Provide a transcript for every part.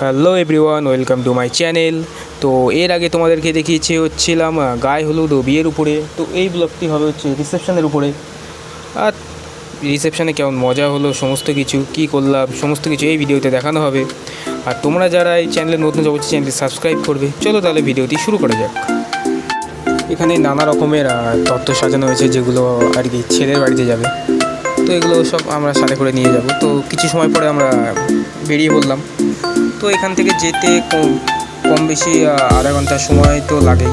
Hello everyone, welcome to my channel. তো এর আগে তোমাদেরকে দেখিয়েছে হচ্ছিলাম গায়ে হলুদ ও বিয়ের উপরে। তো এই ব্লগটি হবে হচ্ছে রিসেপশনের উপরে। আর রিসেপশনে কেমন মজা হলো, সমস্ত কিছু, কি করলাম, সমস্ত কিছু এই ভিডিওতে দেখানো হবে। আর তোমরা যারা এই চ্যানেলে নতুন অবশ্যই চ্যানেলটি সাবস্ক্রাইব করবে। চলো তাহলে ভিডিওটি শুরু করা যাক। এখানে নানা রকমের তত্ত্ব সাজানো হয়েছে, যেগুলো আর কি ছেলের বাড়িতে যাবে। তো এগুলো সব আমরা সাথে করে নিয়ে যাব। তো কিছু সময় পরে আমরা বেরিয়ে পড়লাম। তো এখান থেকে যেতে কম কম বেশি আধা ঘণ্টা সময় তো লাগেই।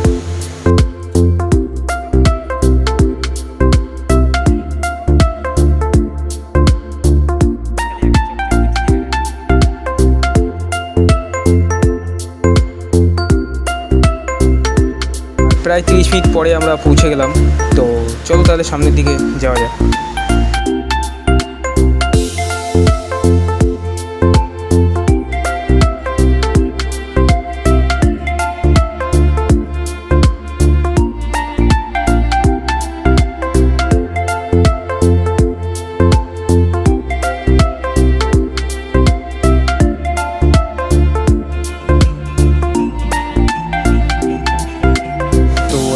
প্রায় তিরিশ মিনিট পরে আমরা পৌঁছে গেলাম। তো চলো তাহলে সামনের দিকে যাওয়া যাক।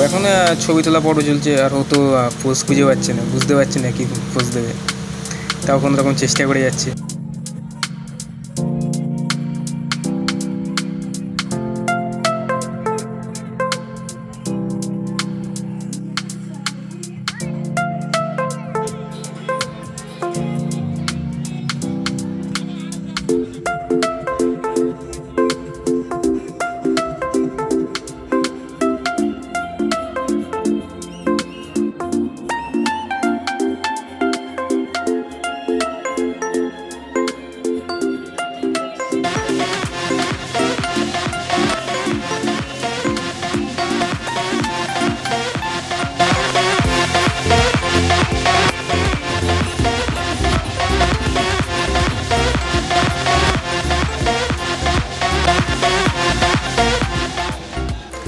এখন ছবি তোলা পর্ব চলছে, আর ও তো পোস্ট খুঁজে পাচ্ছে না, বুঝতে পারছে না কি পোজ দেবে। তাও কোনো রকম চেষ্টা করে যাচ্ছে।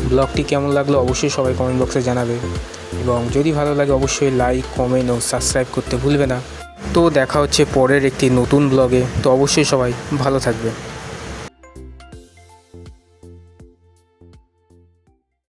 ব্লগটি কেমন লাগল অবশ্যই সবাই কমেন্ট বক্সে জানাবে। এবং যদি ভালো লাগে অবশ্যই লাইক কমেন্ট ও সাবস্ক্রাইব করতে ভুলবে না। তো দেখা হচ্ছে পরের একটি নতুন ব্লগে। তো অবশ্যই সবাই ভালো থাকবে